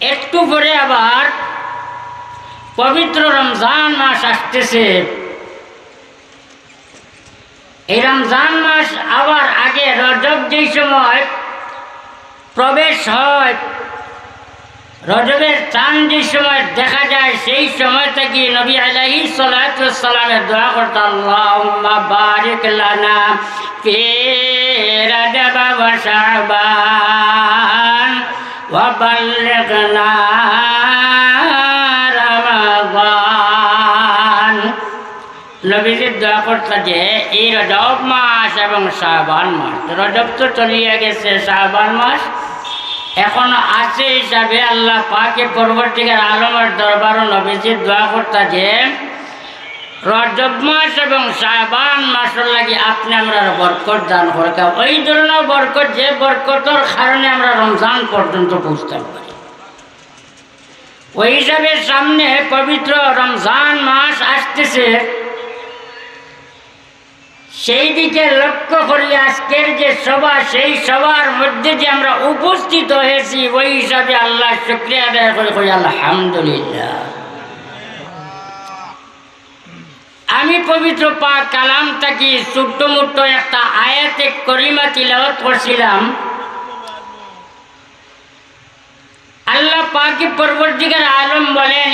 একটু পরে আবার পবিত্র রমজান মাস আসতেছে। এই রমজান মাস আবার আগে রজব যেই সময় প্রবেশ হয়, রজবের চান যে সময় দেখা যায়, সেই সময় থেকে নবী আলাইহি সালামের দোয়া করতো বারিক লানা বাল্লিগনা রমাদান। নবীজির দোয়া করতো যে এই রজব মাস এবং শাবান মাস রজব তো চলিয়ে গেছে, শাবান মাস। এখন আছে হিসাবে আল্লাহ পাকে পরবর্তীকার আলমের দরবার নবীজির দোয়া করতা যে রজব মাস এবং সাবান মাসের লাগি আপনি আমরা বরকত দান করকা ওই ধরনের বরকত যে বরকতর কারণে আমরা রমজান পর্যন্ত পৌঁছতে পারি। ওই হিসাবে সামনে পবিত্র রমজান মাস আসতেছে। সেই দিকে লক্ষ্য করি আজকের যে সভা, সেই সভার মধ্যে যে আমরা উপস্থিত হয়েছি, ওই হিসাবে আল্লাহ শুক্রিয়া আদায় করি আলহামদুলিল্লাহ। আমি পবিত্র পাক কালাম থাকি ছোট্ট মোট্ট একটা আয়াতে করিমা তিলাওয়াত করছিলাম? আল্লাহ পাকি পরবর্তীকার আলম বলেন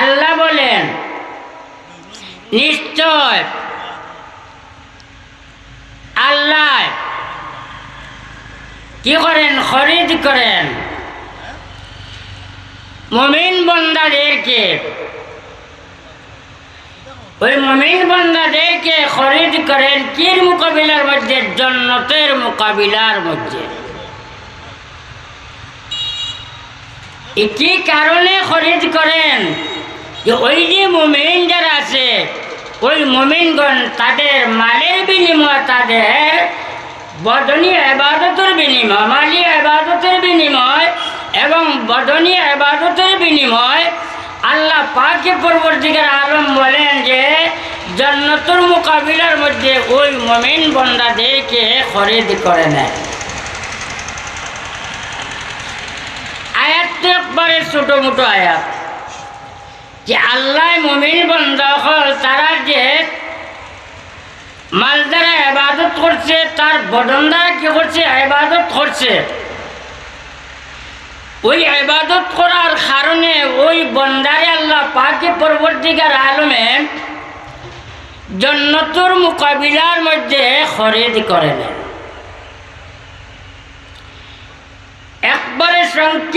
আল্লাহ বলেন, নিশ্চয় আল্লাহ কি করেন? খরিদ করেন। মমিন বন্দাদেরকে, ওই মমিন বন্দাদেরকে খরিদ করেন কির মোকাবিলার মধ্যে? জন্নতের মোকাবিলার মধ্যে। কি কারণে খরিদ করেন? যে ওই যে মুমিন যারা আছে, ওই মুমিনগণ তাদের মালের বিনিময় তাদের বদনী আবাদতের বিনিময়, মালি আবাদতের বিনিময় এবং বদনী আবাদতের বিনিময় আল্লাহ পাকে পরবর্তীকার আলম বলেন যে, জন্নতুর মোকাবিলার মধ্যে ওই মমিন বন্দাদেরকে খরিদ করে নেয়। আয়াত একবারে ছোটো মোটো আয়াত। যে আল্লাহ মমিন বন্দা হল তারা যে মাল আবাদত করছে, তার বদন কি করছে? আবাদত করছে। ওই আবাদত করার কারণে ওই বন্দারে আল্লাহ পাকে পরবর্তীকার আলমে জন্নতুর মোকাবিলার মধ্যে খরিদ করে একবারে সংক্ষিপ্ত